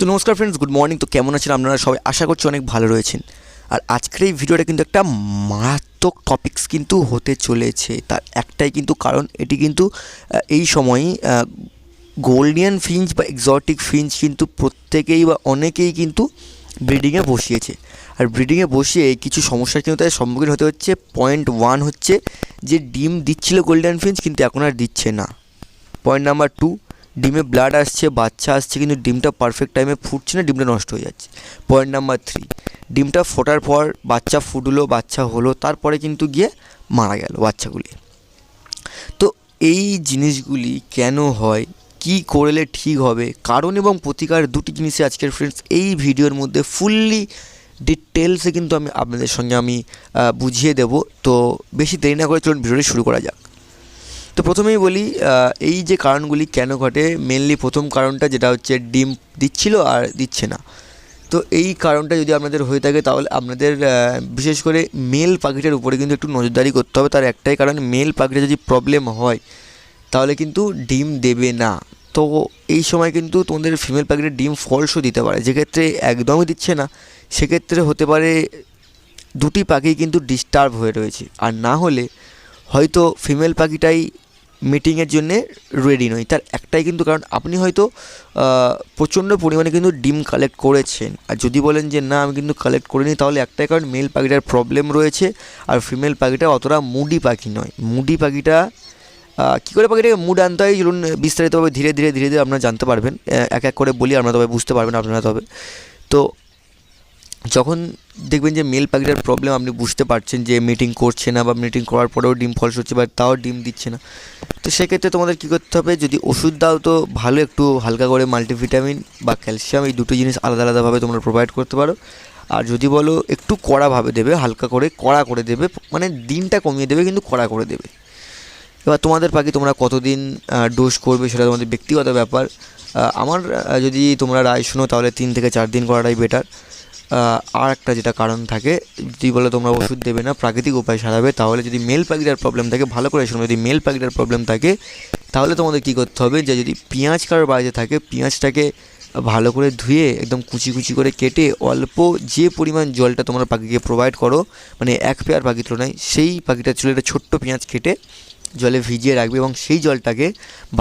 তো নমস্কার friends good morning তো কেমন আছেন আপনারা সবাই? আশা করছি অনেক ভালো রয়েছেন। আর আজকের এই ভিডিওটা কিন্তু একটা মারাত্মক টপিকস কিন্তু হতে চলেছে। তার একটাই কিন্তু কারণ, এটি কিন্তু এই সময়ই গোল্ডিয়ান ফিঞ্চ বা এক্সটিক ফিঞ্চ কিন্তু প্রত্যেকেই বা অনেকেই কিন্তু ব্রিডিংয়ে বসিয়েছে। আর ব্রিডিংয়ে বসিয়ে কিছু সমস্যার কিন্তু তাদের সম্মুখীন হতে হচ্ছে। পয়েন্ট ওয়ান হচ্ছে যে ডিম দিচ্ছিল গোল্ডেন ফিঞ্চ, কিন্তু এখন আর দিচ্ছে না। পয়েন্ট নাম্বার টু ডিমে ব্লাড আসছে, বাচ্চা আসছে, কিন্তু ডিমটা পারফেক্ট টাইমে ফুটছে না, ডিমটা নষ্ট হয়ে যাচ্ছে। পয়েন্ট নাম্বার থ্রি ডিমটা ফোটার পর বাচ্চা ফুটলো, বাচ্চা হলো, তারপরে কিন্তু গিয়ে মারা গেল বাচ্চাগুলি। তো এই জিনিসগুলি কেন হয়, কি করলে ঠিক হবে, কারণ এবং প্রতিকার দুটি জিনিসই আজকের ফ্রেন্ডস এই ভিডিওর মধ্যে ফুললি ডিটেলসে কিন্তু আমি আপনাদের সঙ্গে আমি বুঝিয়ে দেব। তো বেশি দেরি না করে চলুন ভিডিওটি শুরু করা যাক। তো প্রথমেই বলি এই যে কারণগুলি কেন ঘটে মেনলি প্রথম কারণটা যেটা হচ্ছে ডিম দিচ্ছিল আর দিচ্ছে না। তো এই কারণটা যদি আপনাদের হয়ে থাকে, তাহলে আপনাদের বিশেষ করে মেল পাখিটার উপরে কিন্তু একটু নজরদারি করতে হবে। তার একটাই কারণ মেল পাখিটা যদি প্রবলেম হয়, তাহলে কিন্তু ডিম দেবে না। তো এই সময় কিন্তু তোমাদের ফিমেল পাখিটা ডিম ফলসও দিতে পারে। যেক্ষেত্রে একদমই দিচ্ছে না, সেক্ষেত্রে হতে পারে দুটি পাখি কিন্তু ডিস্টার্ব হয়ে রয়েছে। আর না হলে হয়তো ফিমেল পাখিটাই মিটিংয়ের জন্যে রেডি নয় তার একটাই কিন্তু কারণ, আপনি হয়তো প্রচণ্ড পরিমাণে কিন্তু ডিম কালেক্ট করেছেন। আর যদি বলেন যে, না, আমি কিন্তু কালেক্ট করিনি, তাহলে একটাই কারণ মেল পাখিটার প্রবলেম রয়েছে। আর ফিমেল পাখিটা অতটা মুডি পাখি নয়। মুডি পাখিটা কী করে পাখিটাকে মুড আনতে হয়, চলুন বিস্তারিতভাবে ধীরে ধীরে ধীরে ধীরে আপনারা জানতে পারবেন। এক এক করে বলি, আপনারা তবে বুঝতে পারবেন, আপনারা তবে। তো যখন দেখবেন যে মেল পাখিটার প্রবলেম আপনি বুঝতে পারছেন যে মিটিং করছে না বা মিটিং করার পরেও ডিম ফলস হচ্ছে বা তাও ডিম দিচ্ছে না। তো সেক্ষেত্রে তোমাদের কী করতে হবে, যদি ওষুধ দাও তো ভালো একটু হালকা করে মাল্টিভিটামিন বা ক্যালসিয়াম এই দুটো জিনিস আলাদা আলাদাভাবে তোমরা প্রোভাইড করতে পারো। আর যদি বলো একটু কড়াভাবে দেবে, হালকা করে কড়া করে দেবে মানে দিনটা কমিয়ে দেবে কিন্তু কড়া করে দেবে। এবার তোমাদের পাখি তোমরা কতদিন ডোজ করবে সেটা তোমাদের ব্যক্তিগত ব্যাপার। আমার যদি তোমরা রায় শুনো তাহলে তিন থেকে চার দিন করাটাই বেটার আর একটা যেটা কারণ থাকে, যদি বলে তোমরা ওষুধ দেবে না, প্রাকৃতিক উপায় সারাবে, তাহলে যদি মেল পাখিটার প্রবলেম থাকে, ভালো করে শুনো, যদি মেল পাখিটার প্রবলেম থাকে, তাহলে তোমাদের কী করতে হবে যে, যদি পেঁয়াজ কারোর বাড়িতে থাকে, পেঁয়াজটাকে ভালো করে ধুয়ে একদম কুচি কুচি করে কেটে অল্প যে পরিমাণ জলটা তোমরা পাখিকে প্রোভাইড করো মানে এক পেয়ার পাখির তুলনায়, সেই পাখিটার চুলে একটা ছোট্ট পেঁয়াজ কেটে জলে ভিজিয়ে রাখবে এবং সেই জলটাকে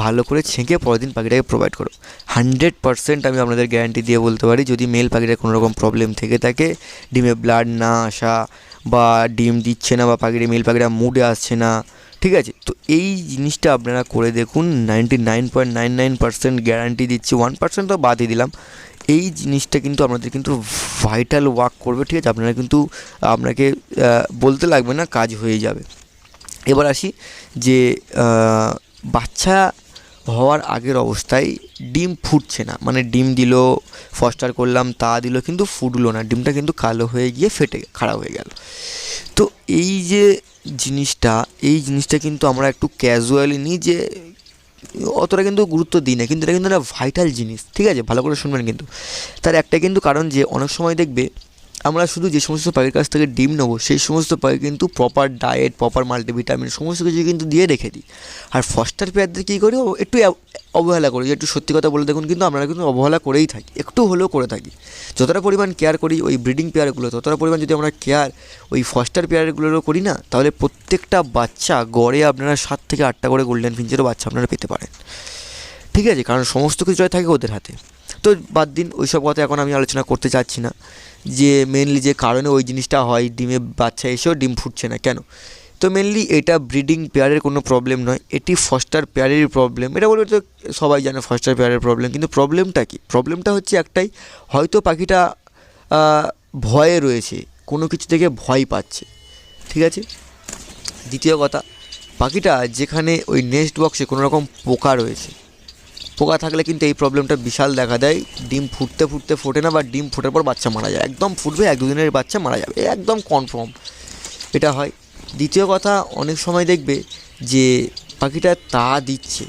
ভালো করে ছেঁকে পরের দিন পাখিটাকে প্রোভাইড করো। হান্ড্রেড পারসেন্ট আমি আপনাদের গ্যারান্টি দিয়ে বলতে পারি, যদি মেল পাখিটার কোনো রকম প্রবলেম থেকে থাকে, ডিমে ব্লাড না আসা বা ডিম দিচ্ছে না বা পাখিটা মেল পাখিটা মুডে আসছে না, ঠিক আছে? তো এই জিনিসটা আপনারা করে দেখুন ninety nine point nine nine percent guarantee দিচ্ছি ওয়ান পার্সেন্ট তো বাদই দিলাম। এই জিনিসটা কিন্তু আপনাদের কিন্তু ভাইটাল ওয়ার্ক করবে, ঠিক আছে? আপনারা কিন্তু, আপনাকে বলতে লাগবে না কাজ হয়ে যাবে। এবার আসি যে বাচ্চা হওয়ার আগের অবস্থায় ডিম ফুটছে না। মানে ডিম দিল, ফস্টার করলাম, তা দিল, কিন্তু ফুটলো না। ডিমটা কিন্তু কালো হয়ে গিয়ে ফেটে খারাপ হয়ে গেল। তো এই যে জিনিসটা, এই জিনিসটা কিন্তু আমরা একটু ক্যাজুয়ালি নিই যে, অতটা কিন্তু গুরুত্ব দিই না। কিন্তু এটা কিন্তু একটা ভাইটাল জিনিস। ঠিক আছে? ভালো করে শুনবেন কিন্তু। তার একটা কিন্তু কারণ যে, অনেক সময় দেখবে আমরা শুধু যে সমস্ত পাখির কাছ থেকে ডিম নেব, সেই সমস্ত পাখি কিন্তু প্রপার ডায়েট প্রপার মাল্টিভিটামিন সমস্ত কিছু কিন্তু দিয়ে রেখে দিই। আর ফস্টার পেয়ারদের কী করি? একটু অবহেলা করি। একটু সত্যি কথা বলে দেখুন কিন্তু আমরা কিন্তু অবহেলা করেই থাকি। একটু হলেও করে থাকি। যতটা পরিমাণ কেয়ার করি ওই ব্রিডিং পেয়ারগুলো, ততটা পরিমাণ যদি আমরা কেয়ার ওই ফস্টার পেয়ারগুলোরও করি না, তাহলে প্রত্যেকটা বাচ্চা গড়ে আপনারা সাত থেকে আটটা করে গোল্ডেন ফিঞ্চেরও বাচ্চা আপনারা পেতে পারেন। ঠিক আছে? কারণ সমস্ত কিছুই থাকে ওদের হাতে। তো বাদ দিন, ওইসব কথা এখন আমি আলোচনা করতে চাচ্ছি না। যে মেনলি যে কারণে ওই জিনিসটা হয়, ডিমে বাচ্চা এসেও ডিম ফুটছে না, কেন? তো মেনলি এটা ব্রিডিং পেয়ারের কোনো প্রবলেম নয়, এটি ফস্টার পেয়ারেরই প্রবলেম এটা বলবে তো সবাই জানে ফস্টার পেয়ারের প্রবলেম কিন্তু প্রবলেমটা কি? প্রবলেমটা হচ্ছে একটাই, হয়তো পাখিটা ভয়ে রয়েছে, কোনো কিছু থেকে ভয় পাচ্ছে, ঠিক আছে? দ্বিতীয় কথা, পাখিটা যেখানে ওই নেস্ট বক্সে কোনো রকম পোকা রয়েছে পোকা থাকলে কিন্তু এই প্রবলেমটা বিশাল দেখা দেয়। ডিম ফুটতে ফুটতে ফোটে না বা ডিম ফোটার পর বাচ্চা মারা যায়। একদম ফুটবে, এক দুদিনের বাচ্চা মারা যাবে। একদম কনফার্ম এটা হয়। দ্বিতীয় কথা, অনেক সময় দেখবে যে পাখিটা তা দিচ্ছে।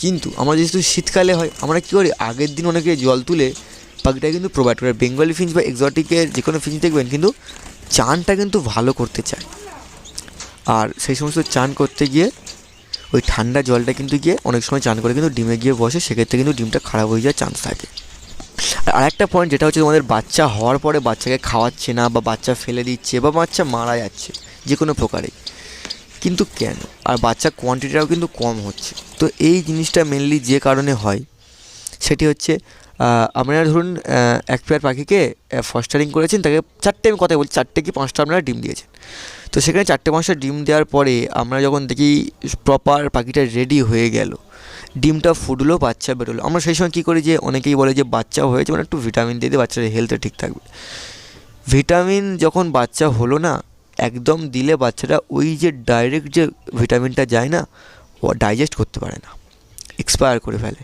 কিন্তু আমরা যেহেতু শীতকালে হয়, আমরা কী করি? আগের দিন অনেকে জল তুলে পাখিটা কিন্তু প্রোভাইড করে। বেঙ্গলি ফিঞ্চ বা এক্সটিকের যে কোনো ফিঞ্চ দেখবেন, কিন্তু চানটা কিন্তু ভালো করতে চায়। আর সেই সমস্ত চান করতে গিয়ে ওই ঠান্ডা জলটা কিন্তু গিয়ে অনেক সময় চান করে কিন্তু ডিমে গিয়ে বসে, সেক্ষেত্রে কিন্তু ডিমটা খারাপ হয়ে যাওয়ার চান্স থাকে। আর আর আরেকটা পয়েন্ট যেটা হচ্ছে তোমাদের বাচ্চা হওয়ার পরে বাচ্চাকে খাওয়াচ্ছে না বা বাচ্চা ফেলে দিচ্ছে বা বাচ্চা মারা যাচ্ছে, যে কোনো প্রকারে কিন্তু কেন? আর বাচ্চা কোয়ান্টিটিটাও কিন্তু কম হচ্ছে। তো এই জিনিসটা মেনলি যে কারণে হয়, সেটি হচ্ছে আপনারা ধরুন এক পেয়ার পাখিকে ফস্টারিং করেছেন, তাকে চারটে আমি কথা বলছি, চারটে কি পাঁচটা আপনারা ডিম দিয়েছেন। তো সেখানে চারটে পাঁচটা ডিম দেওয়ার পরে আমরা যখন দেখি প্রপার পাখিটা রেডি হয়ে গেল, ডিমটা ফুটলো বাচ্চা বেরোলো। আমরা সেই সময় কী করি যে, অনেকেই বলে যে, বাচ্চা হয়েছে মানে একটু ভিটামিন দিয়ে দিয়ে বাচ্চার হেলথে ঠিক থাকবে। ভিটামিন যখন বাচ্চা হলো না, একদম দিলে বাচ্চাটা ওই যে ডাইরেক্ট যে ভিটামিনটা যায় না, ও ডাইজেস্ট করতে পারে না। এক্সপায়ার করে ফেলে।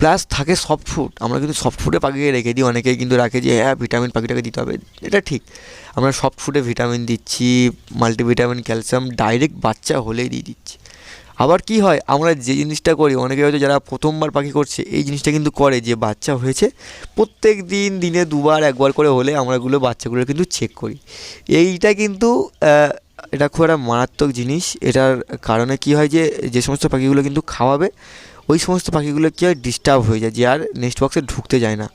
প্লাস থাকে সফট ফুড আমরা কিন্তু সফট ফুডে পাখিকে রেখে দিই, অনেকেই কিন্তু রাখে যে হ্যাঁ ভিটামিন পাখিটাকে দিতে হবে। এটা ঠিক। আমরা সফট ফুডে ভিটামিন দিচ্ছি মাল্টিভিটামিন ক্যালসিয়াম ডাইরেক্ট বাচ্চা হলেই দিয়ে দিচ্ছি। আবার কি হয়, আমরা যে জিনিসটা করি, অনেকে হয়তো যারা প্রথমবার পাখি করছে, এই জিনিসটা কিন্তু করে যে, বাচ্চা হয়েছে, প্রত্যেক দিন দিনে দুবার, একবার করে হলে আমরাগুলো বাচ্চাগুলো কিন্তু চেক করি। এইটা কিন্তু এটা খুব একটা মারাত্মক জিনিস। এটার কারণে কি হয় যে যে সমস্ত পাখিগুলো কিন্তু খাওয়াবে ওই সমস্ত পাখিগুলো কী হয় ডিস্টার্ব হয়ে যায়, যে আর নেক্সট বক্সে ঢুকতে যায় না,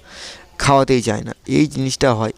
খাওয়াতেই চায় না। এই জিনিসটা হয়।